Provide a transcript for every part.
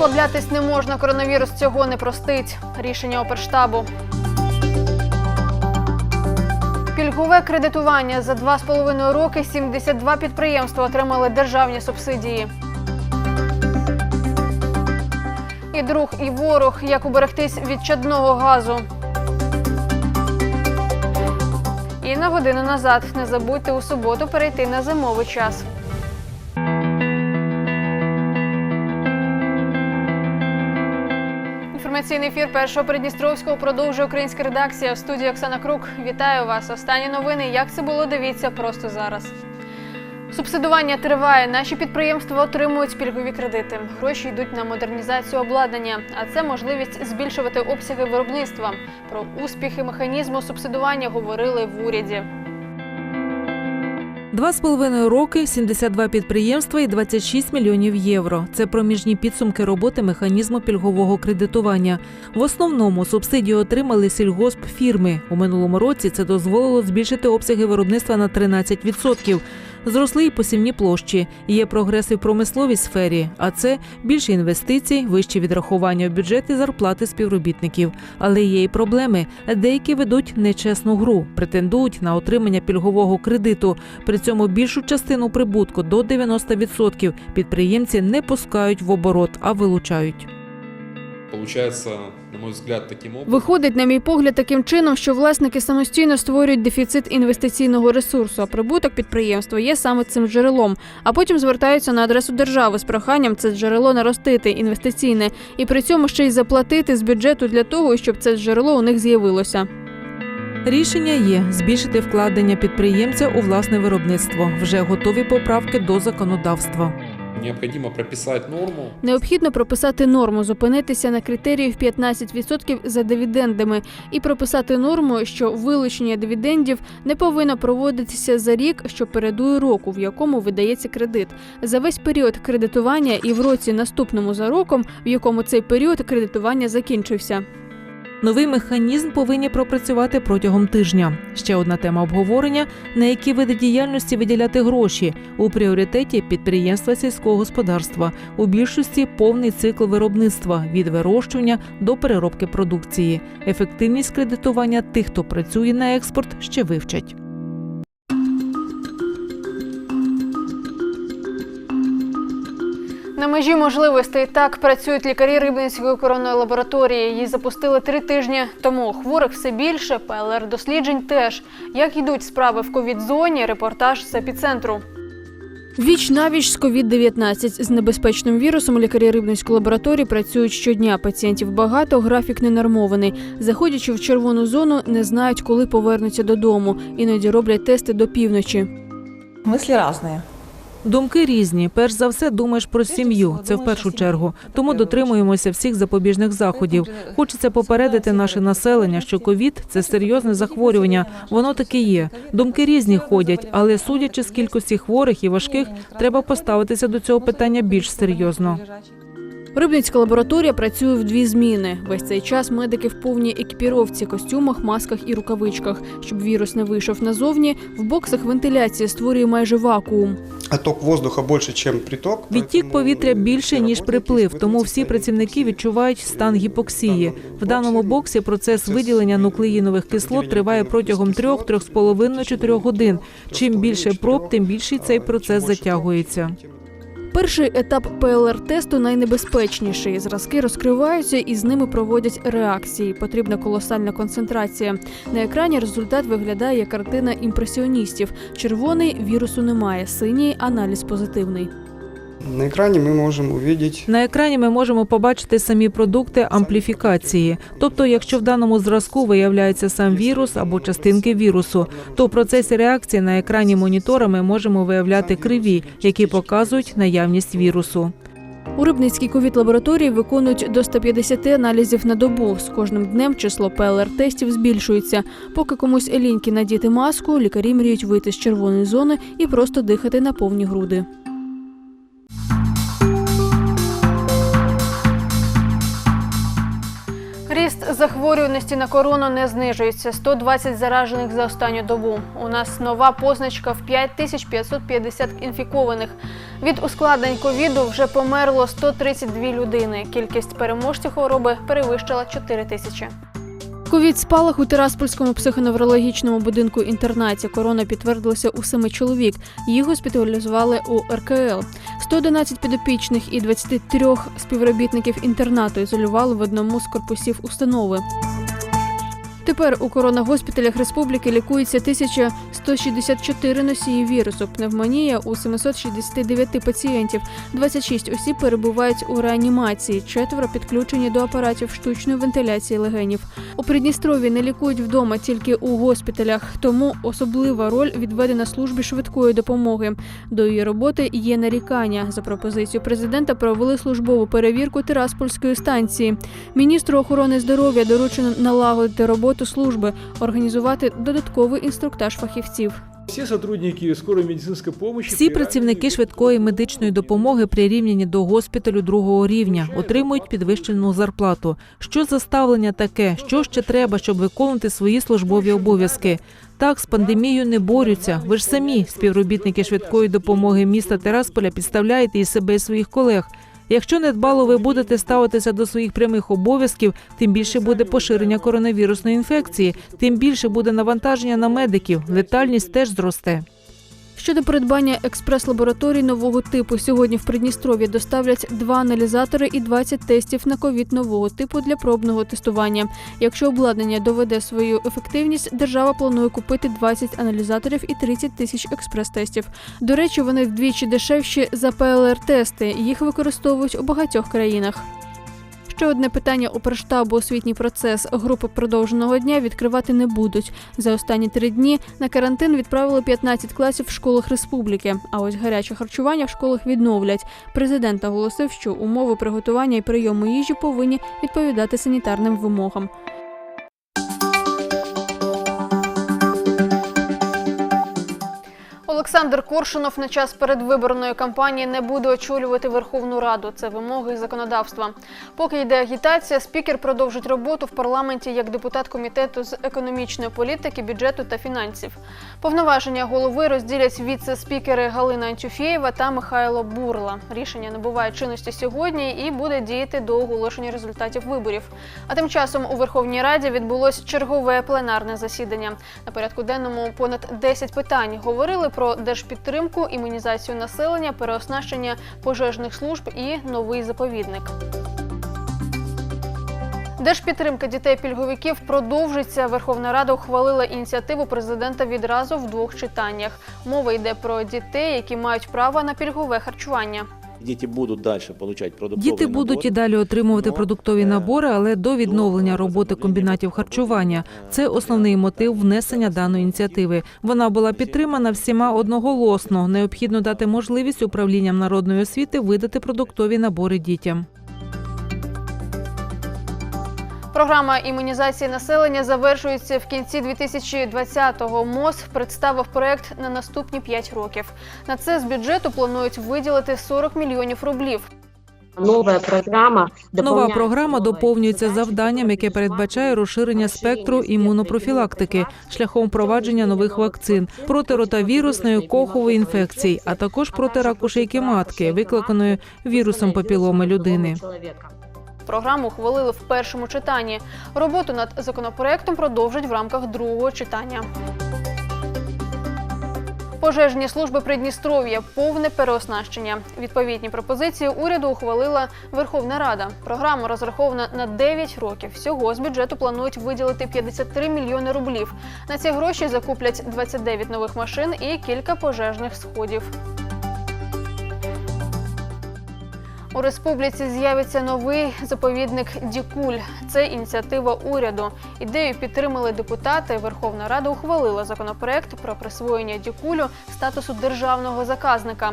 Розслаблятись не можна. Коронавірус цього не простить. Рішення оперштабу. Пільгове кредитування за два з половиною роки 72 підприємства отримали державні субсидії. І друг, і ворог. Як уберегтись від чадного газу. І на годину назад не забудьте у суботу перейти на зимовий час. Інформаційний ефір першого Придністровського продовжує українська редакція в студії Оксана Крук. Вітаю вас. Останні новини. Як це було? Дивіться просто зараз. Субсидування триває. Наші підприємства отримують пільгові кредити. Гроші йдуть на модернізацію обладнання, а це можливість збільшувати обсяги виробництва. Про успіхи механізму субсидування говорили в уряді. Два з половиною роки, 72 підприємства і 26 мільйонів євро. Це проміжні підсумки роботи механізму пільгового кредитування. В основному субсидію отримали сільгоспфірми. У минулому році це дозволило збільшити обсяги виробництва на 13%. Зросли й посівні площі. Є прогрес і в промисловій сфері, а це більше інвестицій, вищі відрахування в бюджет і зарплати співробітників. Але є й проблеми. Деякі ведуть нечесну гру, претендують на отримання пільгового кредиту. При цьому більшу частину прибутку до 90% підприємці не пускають в оборот, а вилучають. Получается, мой взгляд, таким образом. Виходить, на мій погляд, таким чином, що власники самостійно створюють дефіцит інвестиційного ресурсу, а прибуток підприємства є саме цим джерелом. А потім звертаються на адресу держави з проханням це джерело наростити інвестиційне і при цьому ще й заплатити з бюджету для того, щоб це джерело у них з'явилося. Рішення є збільшити вкладення підприємця у власне виробництво. Вже готові поправки до законодавства. Необходимо прописать норму. Необхідно прописати норму, зупинитися на критерії в 15% за дивідендами і прописати норму, що вилучення дивідендів не повинно проводитися за рік, що передує року, в якому видається кредит. За весь період кредитування і в році наступному за роком, в якому цей період кредитування закінчився. Новий механізм повинні пропрацювати протягом тижня. Ще одна тема обговорення: на які види діяльності виділяти гроші у пріоритеті підприємства сільського господарства. У більшості повний цикл виробництва від вирощування до переробки продукції. Ефективність кредитування тих, хто працює на експорт, ще вивчать. На межі можливостей так працюють лікарі Рибницької коронної лабораторії. Її запустили три тижні тому. Хворих все більше, ПЛР досліджень теж. Як йдуть справи в ковід-зоні? Репортаж з епіцентру. Віч навіч з COVID-19. з небезпечним вірусом лікарі Рибницької лабораторії працюють щодня. Пацієнтів багато, графік ненормований. Заходячи в червону зону, не знають, коли повернуться додому. Іноді роблять тести до півночі. Мысли разные. Думки різні. Перш за все, думаєш про сім'ю. Це в першу чергу. Тому дотримуємося всіх запобіжних заходів. Хочеться попередити наше населення, що ковід це серйозне захворювання. Воно таки є. Думки різні ходять, але судячи з кількості хворих і важких, треба поставитися до цього питання більш серйозно. Рибницька лабораторія працює в дві зміни. Весь цей час медики в повній екіпіровці, костюмах, масках і рукавичках. Щоб вірус не вийшов назовні, в боксах вентиляція створює майже вакуум. Отток воздуха більше, ніж приток. Відтік поэтому повітря більше всі ніж работники приплив, в тому этом всі смысле працівники відчувають стан гіпоксії. В даному боксі процес Процес виділення нуклеїнових кислот виділення триває нуклеїнових протягом кислот 3-3,5-4 годин. Чим більше проб, тим більший цей процес затягується. Перший етап ПЛР-тесту найнебезпечніший. Зразки розкриваються і з ними проводять реакції. Потрібна колосальна концентрація. На екрані результат виглядає як картина імпресіоністів. Червоний вірусу немає, синій аналіз позитивний. На екрані ми можемо побачити На екрані ми можемо побачити самі продукти ампліфікації. Тобто, якщо в даному зразку виявляється сам вірус або частинки вірусу, то в процесі реакції на екрані монітора ми можемо виявляти криві, які показують наявність вірусу. У Рибницькій ковід-лабораторії виконують до 150 аналізів на добу. З кожним днем число ПЛР-тестів збільшується. Поки комусь ліньки надіти маску, лікарі мріють вийти з червоної зони і просто дихати на повні груди. Ріст захворюваності на корону не знижується. 120 заражених за останню добу. У нас нова позначка в 5550 інфікованих. Від ускладнень ковіду вже померло 132 людини. Кількість переможців хвороби перевищила 4 тисячі. Ковід спалах у Тираспольському психоневрологічному будинку інтернаті. Корона підтвердилася у семи чоловік. Їх госпіталізували у РКЛ. 111 підопічних і 23 співробітників інтернату ізолювали в одному з корпусів установи. Тепер у коронагоспіталях республіки лікується 1164 носії вірусу. Пневмонія у 769 пацієнтів. 26 осіб перебувають у реанімації, четверо підключені до апаратів штучної вентиляції легенів. У Придністрові не лікують вдома тільки у госпіталях, тому особлива роль відведена службі швидкої допомоги. До її роботи є нарікання. За пропозицією президента провели службову перевірку Тираспольської станції. Міністру охорони здоров'я доручено налагодити роботу служби, організувати додатковий інструктаж фахівців. Всі сотрудники скорої медицинської допомоги Всі працівники швидкої медичної допомоги прирівняні до госпіталю другого рівня, отримують підвищену зарплату. Що за ставлення таке? Що ще треба, щоб виконувати свої службові обов'язки? Так, з пандемією не борються. Ви ж самі, співробітники швидкої допомоги міста Терасполя, підставляєте і себе і своїх колег. Якщо недбало ви будете ставитися до своїх прямих обов'язків, тим більше буде поширення коронавірусної інфекції, тим більше буде навантаження на медиків. Летальність теж зросте. Щодо придбання експрес-лабораторій нового типу, сьогодні в Придністров'ї доставлять два аналізатори і 20 тестів на ковід нового типу для пробного тестування. Якщо обладнання доведе свою ефективність, держава планує купити 20 аналізаторів і 30 тисяч експрес-тестів. До речі, вони вдвічі дешевші за ПЛР-тести. Їх використовують у багатьох країнах. Ще одне питання у проштабу освітній процес. Групи продовженого дня відкривати не будуть. За останні три дні на карантин відправили 15 класів в школах республіки. А ось гаряче харчування в школах відновлять. Президент наголосив, що умови приготування і прийому їжі повинні відповідати санітарним вимогам. Олександр Коршунов на час передвиборної кампанії не буде очолювати Верховну Раду. Це вимоги законодавства. Поки йде агітація, спікер продовжить роботу в парламенті як депутат комітету з економічної політики, бюджету та фінансів. Повноваження голови розділять віце-спікери Галина Антюфєєва та Михайло Бурла. Рішення набуває чинності сьогодні і буде діяти до оголошення результатів виборів. А тим часом у Верховній Раді відбулось чергове пленарне засідання. На порядку денному понад 10 питань говорили про держпідтримку, імунізацію населення, переоснащення пожежних служб і новий заповідник. Держпідтримка дітей-пільговиків продовжиться. Верховна Рада ухвалила ініціативу президента відразу в двох читаннях. Мова йде про дітей, які мають право на пільгове харчування. Діти будуть далі отримати продуктові Діти будуть і далі отримувати продуктові набори, але до відновлення роботи комбінатів харчування. Це основний мотив внесення даної ініціативи. Вона була підтримана всіма одноголосно. Необхідно дати можливість управлінням народної освіти видати продуктові набори дітям. Програма імунізації населення завершується в кінці 2020-го. МОЗ представив проект на наступні 5 років. На це з бюджету планують виділити 40 мільйонів рублів. Нова програма Нова програма доповнюється завданням, яке передбачає розширення спектру імунопрофілактики шляхом впровадження нових вакцин проти ротавірусної кохової інфекції, а також проти раку шийки матки, викликаної вірусом папіломи людини. Програму ухвалили в першому читанні. Роботу над законопроектом продовжать в рамках другого читання. Пожежні служби Придністров'я повне переоснащення. Відповідні пропозиції уряду ухвалила Верховна Рада. Програма розрахована на 9 років. Всього з бюджету планують виділити 53 мільйони рублів. На ці гроші закуплять 29 нових машин і кілька пожежних сходів. У республіці з'явиться новий заповідник Дікуль. Це ініціатива уряду. Ідею підтримали депутати. Верховна Рада ухвалила законопроект про присвоєння Дікулю статусу державного заказника.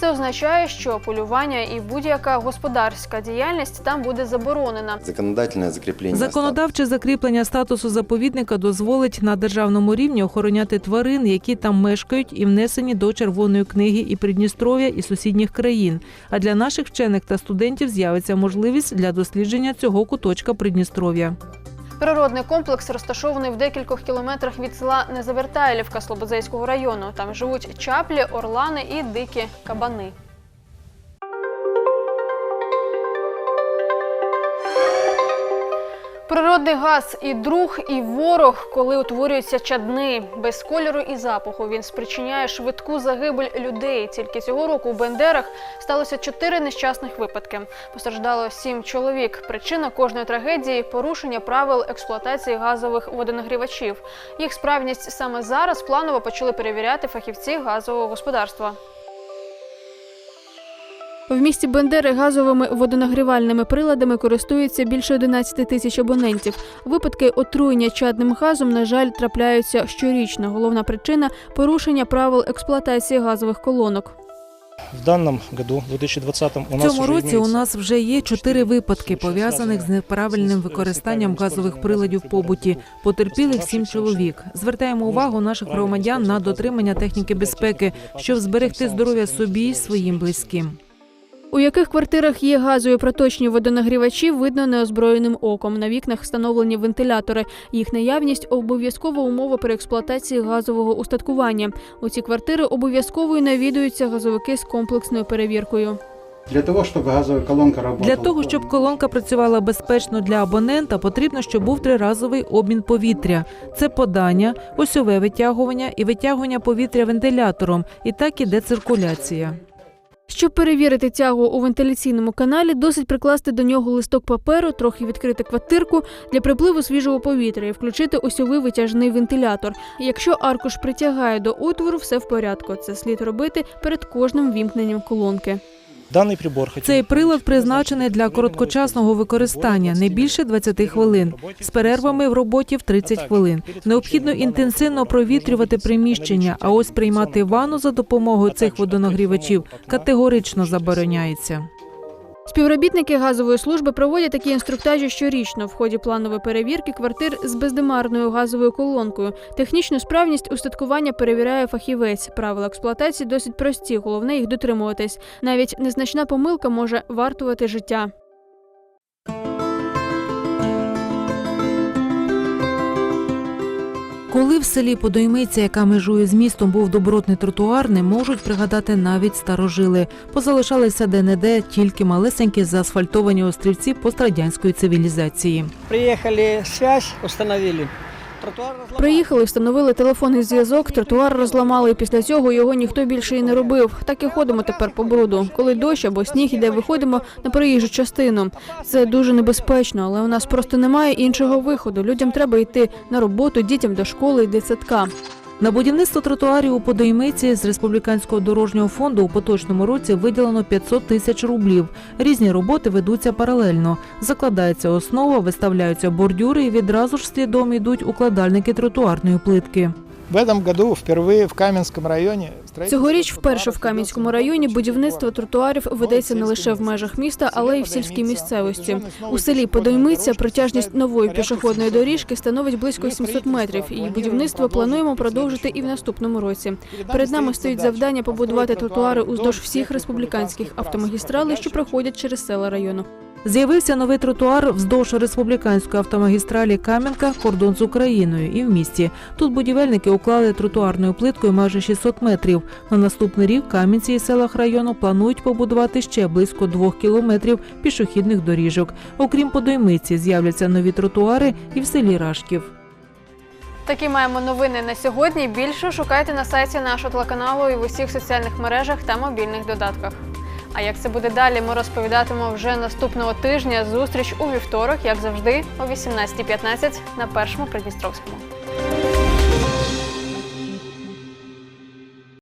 Це означає, що полювання і будь-яка господарська діяльність там буде заборонена. Законодательное закрепление. Законодавче закріплення статусу заповідника дозволить на державному рівні охороняти тварин, які там мешкають, і внесені до Червоної книги і Придністров'я і сусідніх країн. А для наших вчених та студентів з'явиться можливість для дослідження цього куточка Придністров'я. Природний комплекс розташований в декількох кілометрах від села Незавертайлівка Слободзейського району. Там живуть чаплі, орлани і дикі кабани. Природний газ і друг, і ворог, коли утворюється чадний, без кольору і запаху. Він спричиняє швидку загибель людей. Тільки цього року у Бендерах сталося чотири нещасних випадки. Постраждало сім чоловік. Причина кожної трагедії порушення правил експлуатації газових водонагрівачів. Їх справність саме зараз планово почали перевіряти фахівці газового господарства. В місті Бендери газовими водонагрівальними приладами користується більше 11 тисяч абонентів. Випадки отруєння чадним газом, на жаль, трапляються щорічно. Головна причина порушення правил експлуатації газових колонок. В данном году, в 2020 у нас цьому році у нас вже є чотири випадки, пов'язаних з неправильним використанням газових приладів в побуті. Потерпілих сім чоловік. Звертаємо увагу наших громадян на дотримання техніки безпеки, щоб зберегти здоров'я собі і своїм близьким. У яких квартирах є газові проточні водонагрівачі, видно неозброєним оком. На вікнах встановлені вентилятори. Їх наявність обов'язкова умова при експлуатації газового устаткування. У ці квартири обов'язково навідуються газовики з комплексною перевіркою. Для того, чтобы газовая колонка работала. Для того, щоб колонка працювала безпечно для абонента, потрібно, щоб був триразовий обмін повітря. Це подання, осьове витягування і витягування повітря вентилятором. І так іде циркуляція. Щоб перевірити тягу у вентиляційному каналі, досить прикласти до нього листок паперу, трохи відкрити квартирку для припливу свіжого повітря і включити осьовий витяжний вентилятор. Якщо аркуш притягає до отвору, все в порядку. Це слід робити перед кожним вімкненням колонки. Даний прибор Цей прилад призначений для короткочасного використання, не більше 20 хвилин, з перервами в роботі в 30 хвилин. Необхідно інтенсивно провітрювати приміщення, а ось приймати ванну за допомогою цих водонагрівачів категорично забороняється. Співробітники газової служби проводять такі інструктажі щорічно в ході планової перевірки квартир з бездимарною газовою колонкою. Технічну справність устаткування перевіряє фахівець. Правила експлуатації досить прості, головне їх дотримуватись. Навіть незначна помилка може вартувати життя. Коли в селі Подоймиця, яка межує з містом, був добротний тротуар, не можуть пригадати навіть старожили. Позалишалися де-не-де тільки малесенькі заасфальтовані острівці пострадянської цивілізації. Приїхали связь установили. Приїхали, встановили телефонний зв'язок, тротуар розламали. і Після цього його ніхто більше і не робив. Так і ходимо тепер по бруду. Коли дощ або сніг іде, виходимо на проїжджу частину. Це дуже небезпечно, але у нас просто немає іншого виходу. Людям треба йти на роботу, дітям до школи і дитсадка. На будівництво тротуарів у Подоймиці з республіканського дорожнього фонду у поточному році виділено 500 тисяч рублів. Різні роботи ведуться паралельно. Закладається основа, виставляються бордюри і відразу ж слідом йдуть укладальники тротуарної плитки. В этом году впервые в Каменском районе строительство Цьогоріч вперше в Кам'янському районі будівництво тротуарів ведеться не лише в межах міста, але й в сільській місцевості. У селі Подоймиця протяжність нової пішохідної доріжки становить близько 700 метрів. Її будівництво плануємо продовжити і в наступному році. Перед нами стоїть завдання побудувати тротуари уздовж всіх республіканських автомагістралей, що проходять через села району. З'явився новий тротуар вздовж республіканської автомагістралі Кам'янка, кордон з Україною і в місті. Тут будівельники уклали тротуарною плиткою майже 600 метрів. На наступний рік Кам'янці і селах району планують побудувати ще близько двох кілометрів пішохідних доріжок. Окрім Подоймиці, з'являться нові тротуари і в селі Рашків. Такі маємо новини на сьогодні. Більше шукайте на сайті нашого телеканалу і в усіх соціальних мережах та мобільних додатках. А як це буде далі, ми розповідатимемо вже наступного тижня. Зустріч у вівторок, як завжди, о 18.15 на першому Придністровському.